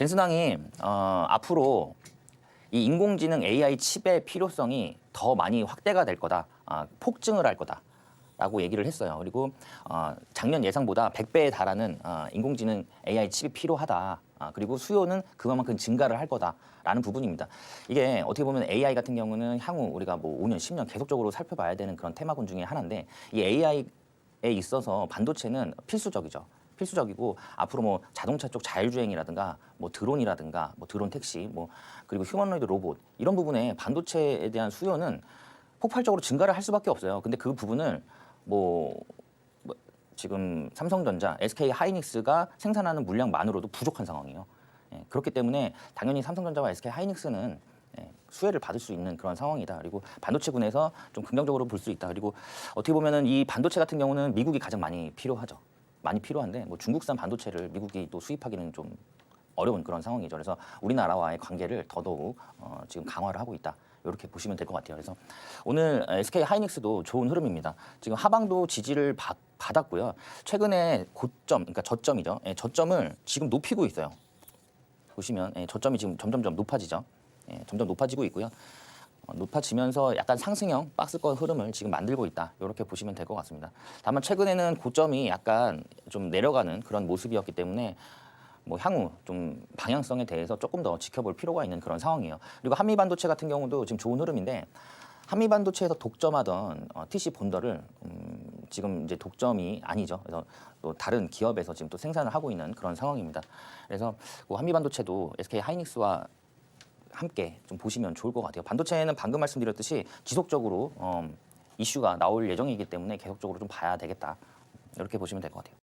젠슨왕이 어, 앞으로 이 인공지능 AI 칩의 필요성이 더 많이 확대가 될 거다, 아, 폭증을 할 거다. 라고 얘기를 했어요. 그리고 어, 작년 예상보다 100배에 달하는 어, 인공지능 AI 칩이 필요하다. 아, 그리고 수요는 그만큼 증가를 할 거다라는 부분입니다. 이게 어떻게 보면 AI 같은 경우는 향후 우리가 뭐 5년, 10년 계속적으로 살펴봐야 되는 그런 테마군 중에 하나인데 이 AI에 있어서 반도체는 필수적이죠. 필수적이고 앞으로 뭐 자동차 쪽 자율주행이라든가 뭐 드론이라든가 뭐 드론 택시 뭐 그리고 휴머노이드 로봇 이런 부분에 반도체에 대한 수요는 폭발적으로 증가를 할 수밖에 없어요. 근데 그 부분을 뭐, 뭐 지금 삼성전자, SK 하이닉스가 생산하는 물량만으로도 부족한 상황이에요. 예, 그렇기 때문에 당연히 삼성전자와 SK 하이닉스는 예, 수혜를 받을 수 있는 그런 상황이다. 그리고 반도체군에서 좀 긍정적으로 볼 수 있다. 그리고 어떻게 보면은 이 반도체 같은 경우는 미국이 가장 많이 필요하죠. 많이 필요한데 뭐 중국산 반도체를 미국이 또 수입하기는 좀 어려운 그런 상황이죠. 그래서 우리나라와의 관계를 더더욱 어, 지금 강화를 하고 있다. 이렇게 보시면 될 것 같아요. 그래서 오늘 SK 하이닉스도 좋은 흐름입니다. 지금 하방도 지지를 받, 받았고요. 최근에 고점, 그러니까 저점이죠. 예, 저점을 지금 높이고 있어요. 보시면 예, 저점이 지금 점점점 높아지죠. 예, 점점 높아지고 있고요. 어, 높아지면서 약간 상승형 박스권 흐름을 지금 만들고 있다. 이렇게 보시면 될 것 같습니다. 다만 최근에는 고점이 약간 좀 내려가는 그런 모습이었기 때문에 뭐 향후 좀 방향성에 대해서 조금 더 지켜볼 필요가 있는 그런 상황이에요. 그리고 한미 반도체 같은 경우도 지금 좋은 흐름인데 한미 반도체에서 독점하던 어, TC 본더를 음, 지금 이제 독점이 아니죠. 그래서 또 다른 기업에서 지금 또 생산을 하고 있는 그런 상황입니다. 그래서 그 한미 반도체도 SK 하이닉스와 함께 좀 보시면 좋을 것 같아요. 반도체는 방금 말씀드렸듯이 지속적으로 어, 이슈가 나올 예정이기 때문에 계속적으로 좀 봐야 되겠다. 이렇게 보시면 될 것 같아요.